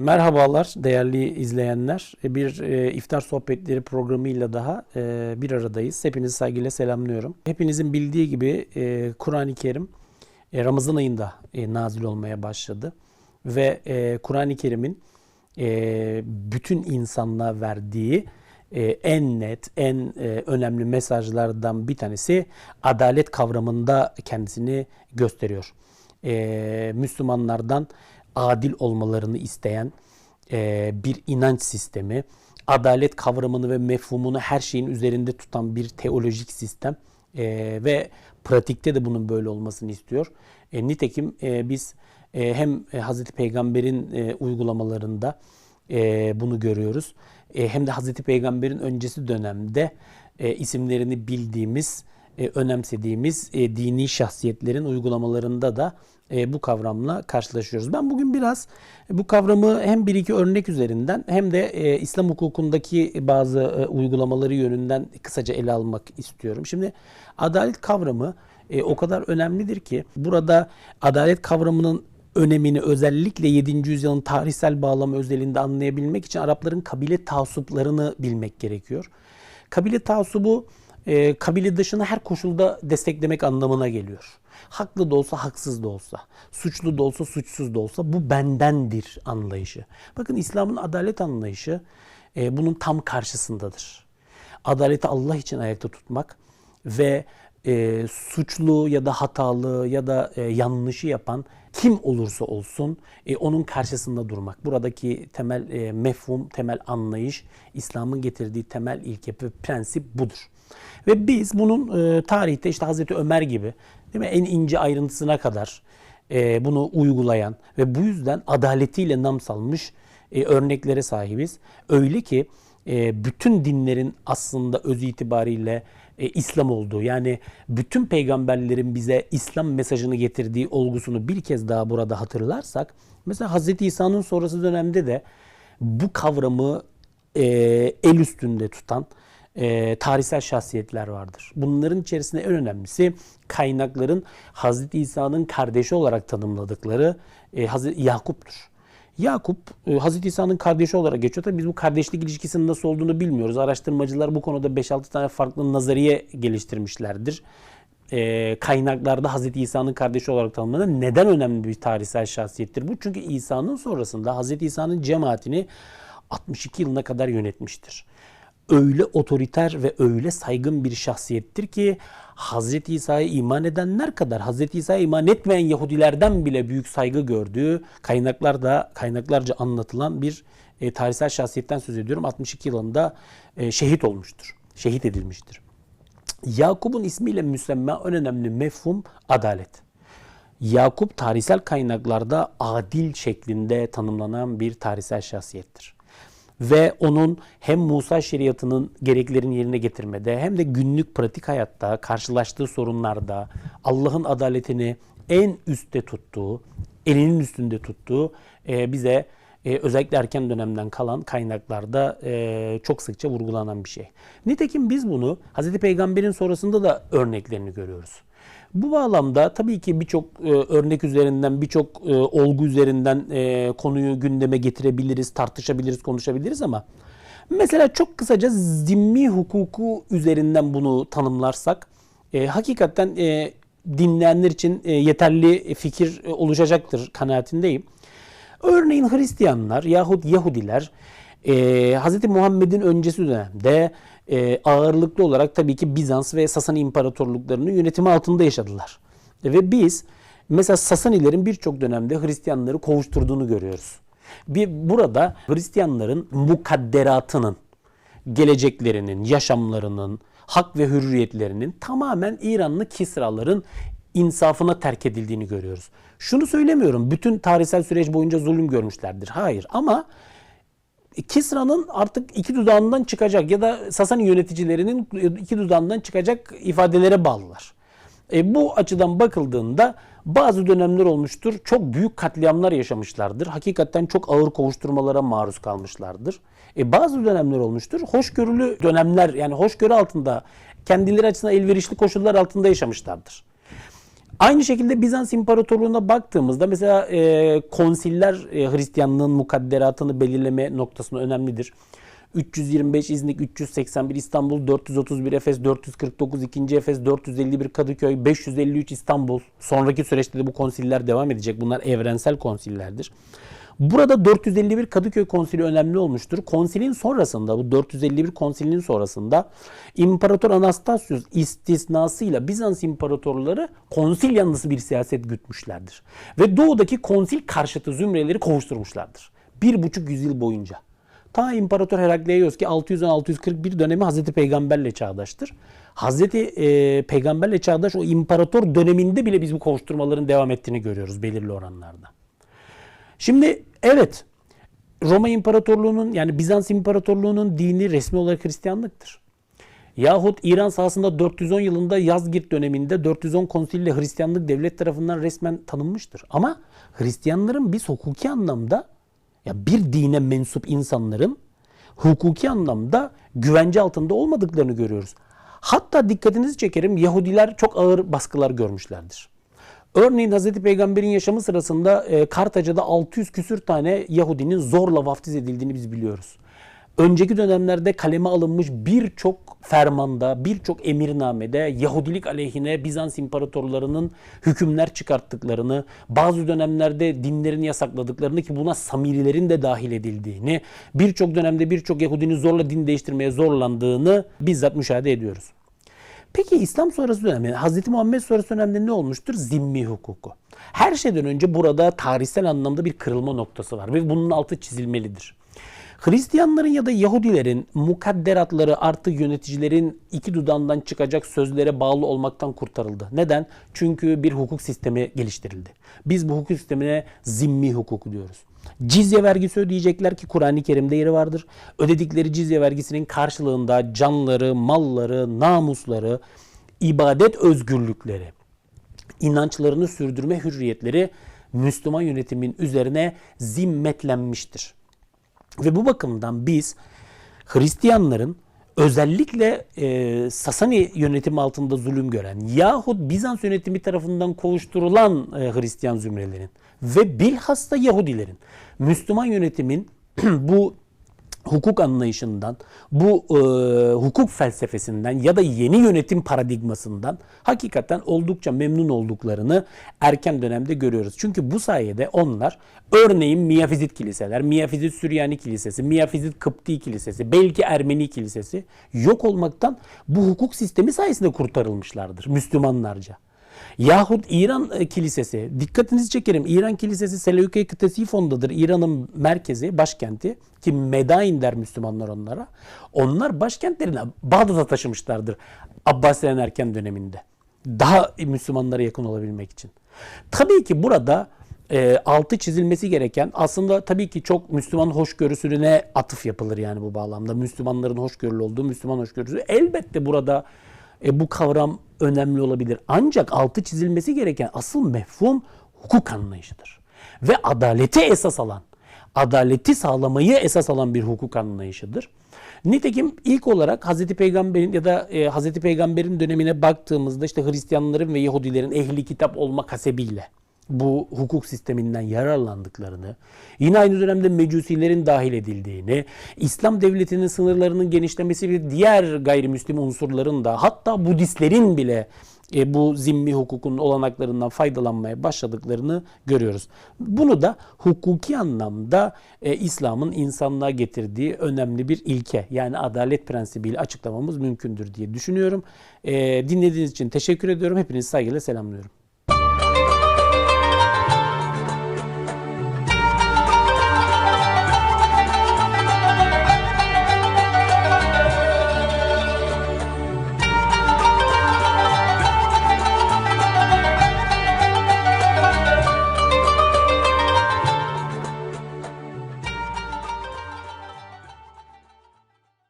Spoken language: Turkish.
Merhabalar değerli izleyenler. Bir e, iftar sohbetleri programıyla daha e, bir aradayız. Hepinizi saygıyla selamlıyorum. Hepinizin bildiği gibi e, Kur'an-ı Kerim e, Ramazan ayında e, nazil olmaya başladı. Ve e, Kur'an-ı Kerim'in e, bütün insanlığa verdiği e, en net, en e, önemli mesajlardan bir tanesi adalet kavramında kendisini gösteriyor. E, Müslümanlardan adil olmalarını isteyen e, bir inanç sistemi, adalet kavramını ve mefhumunu her şeyin üzerinde tutan bir teolojik sistem e, ve pratikte de bunun böyle olmasını istiyor. E, nitekim biz hem Hazreti Peygamber'in uygulamalarında bunu görüyoruz. Hem de Hazreti Peygamber'in öncesi dönemde isimlerini bildiğimiz, e, önemsediğimiz e, dini şahsiyetlerin uygulamalarında da e, bu kavramla karşılaşıyoruz. Ben bugün biraz bu kavramı hem bir iki örnek üzerinden hem de e, İslam hukukundaki bazı e, uygulamaları yönünden kısaca ele almak istiyorum. Şimdi adalet kavramı e, o kadar önemlidir ki burada adalet kavramının önemini özellikle 7. yüzyılın tarihsel bağlamı özelinde anlayabilmek için Arapların kabile taassuplarını bilmek gerekiyor. Kabile taassubu e, kabile dışını her koşulda desteklemek anlamına geliyor. Haklı da olsa haksız da olsa, suçlu da olsa suçsuz da olsa bu bendendir anlayışı. Bakın İslam'ın adalet anlayışı e, bunun tam karşısındadır. Adaleti Allah için ayakta tutmak ve e, suçlu ya da hatalı ya da e, yanlışı yapan kim olursa olsun e, onun karşısında durmak. Buradaki temel e, mefhum, temel anlayış, İslam'ın getirdiği temel ilke ve prensip budur. Ve biz bunun e, tarihte işte Hazreti Ömer gibi değil mi en ince ayrıntısına kadar e, bunu uygulayan ve bu yüzden adaletiyle nam salmış e, örneklere sahibiz. Öyle ki e, bütün dinlerin aslında öz itibariyle e, İslam olduğu yani bütün peygamberlerin bize İslam mesajını getirdiği olgusunu bir kez daha burada hatırlarsak mesela Hz. İsa'nın sonrası dönemde de bu kavramı e, el üstünde tutan tarihsel şahsiyetler vardır. Bunların içerisinde en önemlisi kaynakların Hz. İsa'nın kardeşi olarak tanımladıkları e, Yakup'tur. Yakup e, Hazreti İsa'nın kardeşi olarak geçiyor. Tabii biz bu kardeşlik ilişkisinin nasıl olduğunu bilmiyoruz. Araştırmacılar bu konuda 5-6 tane farklı nazariye geliştirmişlerdir. E, kaynaklarda Hazreti İsa'nın kardeşi olarak tanımlanan neden önemli bir tarihsel şahsiyettir bu? Çünkü İsa'nın sonrasında Hazreti İsa'nın cemaatini 62 yılına kadar yönetmiştir öyle otoriter ve öyle saygın bir şahsiyettir ki Hazreti İsa'ya iman edenler kadar Hazreti İsa'ya iman etmeyen Yahudilerden bile büyük saygı gördüğü kaynaklarda kaynaklarca anlatılan bir e, tarihsel şahsiyetten söz ediyorum. 62 yılında e, şehit olmuştur. Şehit edilmiştir. Yakup'un ismiyle müsemma en önemli mefhum adalet. Yakup tarihsel kaynaklarda adil şeklinde tanımlanan bir tarihsel şahsiyettir ve onun hem Musa şeriatının gereklerini yerine getirmede hem de günlük pratik hayatta karşılaştığı sorunlarda Allah'ın adaletini en üstte tuttuğu, elinin üstünde tuttuğu e, bize e, özellikle erken dönemden kalan kaynaklarda e, çok sıkça vurgulanan bir şey. Nitekim biz bunu Hz. Peygamber'in sonrasında da örneklerini görüyoruz. Bu bağlamda tabii ki birçok e, örnek üzerinden, birçok e, olgu üzerinden e, konuyu gündeme getirebiliriz, tartışabiliriz, konuşabiliriz ama mesela çok kısaca zimmi hukuku üzerinden bunu tanımlarsak e, hakikaten e, dinleyenler için e, yeterli fikir e, oluşacaktır kanaatindeyim. Örneğin Hristiyanlar yahut Yahudiler e, Hz. Muhammed'in öncesi dönemde e, ağırlıklı olarak tabii ki Bizans ve Sasani imparatorluklarının yönetimi altında yaşadılar. Ve biz mesela Sasanilerin birçok dönemde Hristiyanları kovuşturduğunu görüyoruz. Bir burada Hristiyanların mukadderatının, geleceklerinin, yaşamlarının, hak ve hürriyetlerinin tamamen İranlı Kisraların insafına terk edildiğini görüyoruz. Şunu söylemiyorum, bütün tarihsel süreç boyunca zulüm görmüşlerdir. Hayır ama Kisra'nın artık iki dudağından çıkacak ya da Sasani yöneticilerinin iki dudağından çıkacak ifadelere bağlılar. E, bu açıdan bakıldığında bazı dönemler olmuştur. Çok büyük katliamlar yaşamışlardır. Hakikaten çok ağır kovuşturmalara maruz kalmışlardır. E, bazı dönemler olmuştur. Hoşgörülü dönemler yani hoşgörü altında kendileri açısından elverişli koşullar altında yaşamışlardır. Aynı şekilde Bizans İmparatorluğu'na baktığımızda mesela e, konsiller e, Hristiyanlığın mukadderatını belirleme noktasında önemlidir. 325 İznik, 381 İstanbul, 431 Efes, 449 2. Efes, 451 Kadıköy, 553 İstanbul. Sonraki süreçte de bu konsiller devam edecek. Bunlar evrensel konsillerdir. Burada 451 Kadıköy konsili önemli olmuştur. Konsilin sonrasında bu 451 konsilinin sonrasında İmparator Anastasius istisnasıyla Bizans imparatorları konsil yanlısı bir siyaset gütmüşlerdir. Ve doğudaki konsil karşıtı zümreleri kovuşturmuşlardır. Bir buçuk yüzyıl boyunca. Ta İmparator Herakleios ki 610-641 dönemi Hazreti Peygamberle çağdaştır. Hazreti e, Peygamberle çağdaş o imparator döneminde bile biz bu kovuşturmaların devam ettiğini görüyoruz belirli oranlarda. Şimdi evet Roma İmparatorluğu'nun yani Bizans İmparatorluğu'nun dini resmi olarak Hristiyanlıktır. Yahut İran sahasında 410 yılında Yazgirt döneminde 410 konsille Hristiyanlık devlet tarafından resmen tanınmıştır. Ama Hristiyanların biz hukuki anlamda ya bir dine mensup insanların hukuki anlamda güvence altında olmadıklarını görüyoruz. Hatta dikkatinizi çekerim Yahudiler çok ağır baskılar görmüşlerdir. Örneğin Hz. Peygamber'in yaşamı sırasında e, Kartaca'da 600 küsür tane Yahudinin zorla vaftiz edildiğini biz biliyoruz. Önceki dönemlerde kaleme alınmış birçok fermanda, birçok emirnamede Yahudilik aleyhine Bizans imparatorlarının hükümler çıkarttıklarını, bazı dönemlerde dinlerini yasakladıklarını ki buna Samirilerin de dahil edildiğini, birçok dönemde birçok Yahudinin zorla din değiştirmeye zorlandığını bizzat müşahede ediyoruz. Peki İslam sonrası dönemde, yani Hz. Muhammed sonrası dönemde ne olmuştur? Zimmi hukuku. Her şeyden önce burada tarihsel anlamda bir kırılma noktası var ve bunun altı çizilmelidir. Hristiyanların ya da Yahudilerin mukadderatları artık yöneticilerin iki dudağından çıkacak sözlere bağlı olmaktan kurtarıldı. Neden? Çünkü bir hukuk sistemi geliştirildi. Biz bu hukuk sistemine zimmi hukuku diyoruz. Cizye vergisi ödeyecekler ki Kur'an-ı Kerim'de yeri vardır. Ödedikleri cizye vergisinin karşılığında canları, malları, namusları, ibadet özgürlükleri, inançlarını sürdürme hürriyetleri Müslüman yönetimin üzerine zimmetlenmiştir. Ve bu bakımdan biz Hristiyanların özellikle e, Sasani yönetimi altında zulüm gören yahut Bizans yönetimi tarafından kovuşturulan e, Hristiyan zümrelerin ve bilhassa Yahudilerin Müslüman yönetimin bu hukuk anlayışından, bu e, hukuk felsefesinden ya da yeni yönetim paradigmasından hakikaten oldukça memnun olduklarını erken dönemde görüyoruz. Çünkü bu sayede onlar örneğin Miyafizit kiliseler, Miyafizit Süryani Kilisesi, Miyafizit Kıpti Kilisesi, belki Ermeni Kilisesi yok olmaktan bu hukuk sistemi sayesinde kurtarılmışlardır Müslümanlarca. Yahut İran e, Kilisesi, dikkatinizi çekerim İran Kilisesi Seleuke Ktesifon'dadır. İran'ın merkezi, başkenti ki Medain der Müslümanlar onlara. Onlar başkentlerine Bağdat'a taşımışlardır Abbasilerin erken döneminde. Daha Müslümanlara yakın olabilmek için. Tabii ki burada e, altı çizilmesi gereken aslında tabii ki çok Müslüman hoşgörüsüne atıf yapılır yani bu bağlamda. Müslümanların hoşgörülü olduğu Müslüman hoşgörüsü. Elbette burada e, bu kavram önemli olabilir. Ancak altı çizilmesi gereken asıl mefhum hukuk anlayışıdır. Ve adaleti esas alan, adaleti sağlamayı esas alan bir hukuk anlayışıdır. Nitekim ilk olarak Hazreti Peygamber'in ya da e, Hazreti Peygamber'in dönemine baktığımızda işte Hristiyanların ve Yahudilerin ehli kitap olmak hasebiyle bu hukuk sisteminden yararlandıklarını, yine aynı dönemde mecusilerin dahil edildiğini, İslam devletinin sınırlarının genişlemesi ve diğer gayrimüslim unsurların da hatta Budistlerin bile e, bu zimmi hukukun olanaklarından faydalanmaya başladıklarını görüyoruz. Bunu da hukuki anlamda e, İslam'ın insanlığa getirdiği önemli bir ilke yani adalet prensibiyle açıklamamız mümkündür diye düşünüyorum. E, dinlediğiniz için teşekkür ediyorum. Hepinizi saygıyla selamlıyorum.